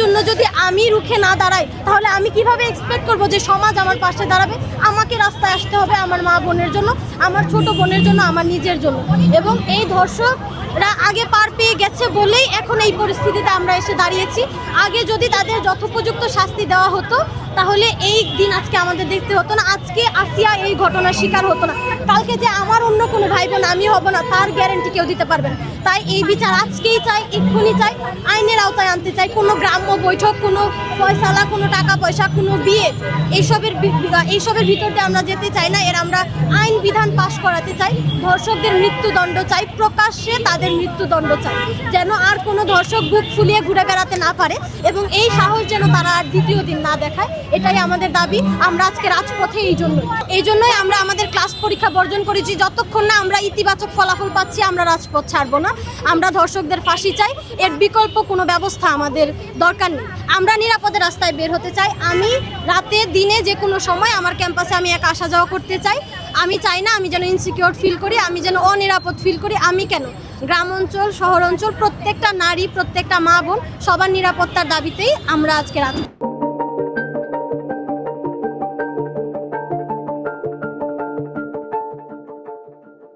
জন্য যদি আমি রুখে না দাঁড়াই, তাহলে আমি কীভাবে এক্সপেক্ট করব যে সমাজ আমার পাশে দাঁড়াবে? আমাকে রাস্তায় আসতে হবে আমার মা বোনের জন্য, আমার ছোট বোনের জন্য, আমার নিজের জন্য। এবং এই ধর্ষকরা আগে পার পেয়ে গেছে বলেই এখন এই পরিস্থিতিতে আমরা এসে দাঁড়িয়েছি। আগে যদি তাদের যথোপযুক্ত শাস্তি দেওয়া হতো তাহলে এই দিন আজকে আমাদের দেখতে হতো না, আজকে আসিয়া এই ঘটনার শিকার হতো না। কালকে যে আমার অন্য কোনো ভাই বোন আমি হব না, তার গ্যারেন্টি কেউ দিতে পারবে না। তাই এই বিচার আজকেই চাই, এক্ষুনি চাই, আইনের আওতায় আনতে চাই। কোনো গ্রাম্য বৈঠক, কোনো পয়সালা কোনো টাকা পয়সা, কোনো বিয়ে, এইসবের এইসবের ভিতর দিয়ে আমরা যেতে চাই না। এর আমরা আইন বিধান পাশ করাতে চাই। ধর্ষকদের মৃত্যুদণ্ড চাই। প্রকাশ্যে তাদের মৃত্যুদণ্ড চাই। যেন আর কোনো ধর্ষক বুক ফুলিয়ে ঘুরে বেড়াতে না পারে এবং এই সাহস যেন তারা আর দ্বিতীয় দিন না দেখায়। এটাই আমাদের দাবি। আমরা আজকে রাজপথে এই জন্য এই জন্যই আমরা আমাদের ক্লাস পরীক্ষা বর্জন করেছি। যতক্ষণ না আমরা ইতিবাচক ফলাফল পাচ্ছি, আমরা রাজপথ ছাড়বো না। আমরা ধর্ষকদের ফাঁসি চাই। এর বিকল্প কোনো ব্যবস্থা আমাদের দরকার নেই। আমরা নিরাপদে রাস্তায় বের হতে চাই। আমি রাতে, দিনে যে কোনো সময় আমার ক্যাম্পাসে আমি এক আসা যাওয়া করতে চাই। আমি চাই না আমি যেন ইনসিকিউর ফিল করি, আমি যেন অনিরাপদ ফিল করি। আমি কেন? গ্রাম অঞ্চল, শহর অঞ্চল, প্রত্যেকটা নারী, প্রত্যেকটা মা বোন সবার নিরাপত্তার দাবিতেই আমরা আজকে রাজপথ